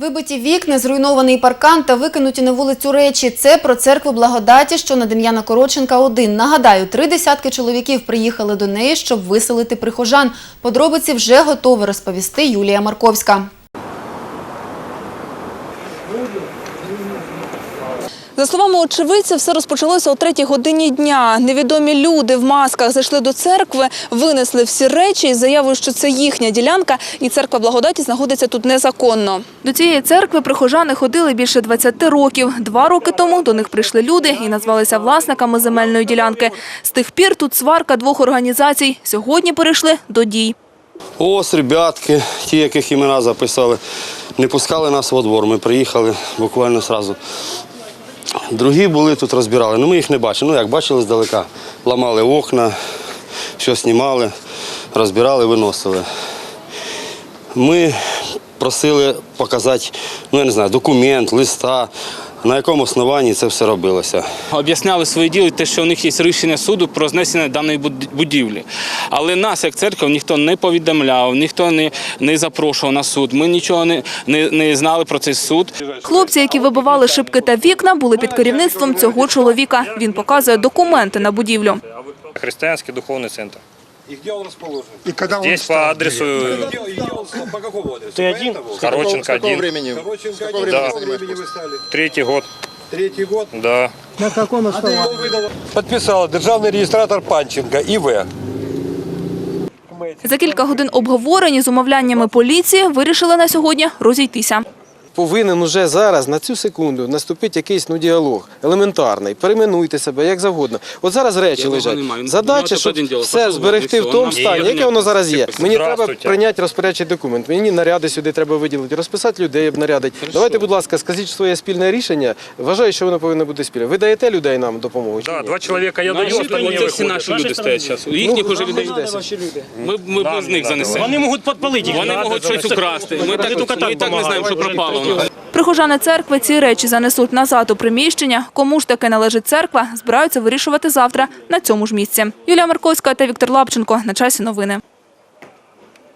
Вибиті вікна, зруйнований паркан та викинуті на вулицю речі. Це про церкву благодаті, що на Дем'яна Короченка 1. Нагадаю, три десятки чоловіків приїхали до неї, щоб виселити прихожан. Подробиці вже готова розповісти Юлія Марковська. За словами очевидця, все розпочалося о третій годині дня. Невідомі люди в масках зайшли до церкви, винесли всі речі із заявою, що це їхня ділянка, і церква благодаті знаходиться тут незаконно. До цієї церкви прихожани ходили більше 20 років. Два роки тому до них прийшли люди і назвалися власниками земельної ділянки. З тих пір тут сварка двох організацій. Сьогодні перейшли до дій. Ось ребятки, ті, яких імена записали, не пускали нас во двор. Ми приїхали буквально одразу. Другі були тут, розбирали. Ну, ми їх не бачили. Ну, як бачили здалека. Ламали окна, все знімали, розбирали, виносили. Ми просили показати, ну я не знаю, документ, листа, на якому основанні це все робилося. Об'ясняли свої дії, те, що у них є рішення суду про знесення даної будівлі. Але нас, як церква, ніхто не повідомляв, ніхто не, не запрошував на суд. Ми нічого не, не, не знали про цей суд. Хлопці, які вибивали шибки та вікна, були під керівництвом цього чоловіка. Він показує документи на будівлю. Христианский духовный центр. И где он расположен? И когда он Здесь по стал? адресу Где, и где он, по какому адресу? Ты По один? этому? Короченко С какого 1, времени? Короченко, какого один. времени Какого занимаешь времени вы стали? третий год. Третий год? Да. Подписал державный регистратор Панченко, ИВ. За кілька годин обговорень з умовляннями поліції вирішили на сьогодні розійтися. Повинен уже зараз, на цю секунду, наступити якийсь ну, діалог елементарний. Перейменуйте себе як завгодно. От зараз речі Я лежать. немає. Ну, Задача, щоб один діло. все зберегти в тому стані, яке воно зараз є. Мені треба Здравствуйте. прийняти розпорядчий документ. Мені наряди сюди треба виділити, розписати людей, нарядити. Давайте, будь ласка, скажіть своє спільне рішення. Вважаю, що воно повинно бути спільне. Ви даєте людей нам допомогу? чи Да, ні? два человека я даю, Наші, це всі выходят. наші люди стоять зараз. Їхніх уже людей. Ми, ми Нам без не них занесемо. Вони можуть підпалити їх. Вони можуть щось украсти. Ми так, ми так не знаємо, що пропало у. Прихожани церкви ці речі занесуть назад у приміщення. Кому ж таки належить церква, збираються вирішувати завтра на цьому ж місці. Юлія Марковська та Віктор Лапченко. На часі новини.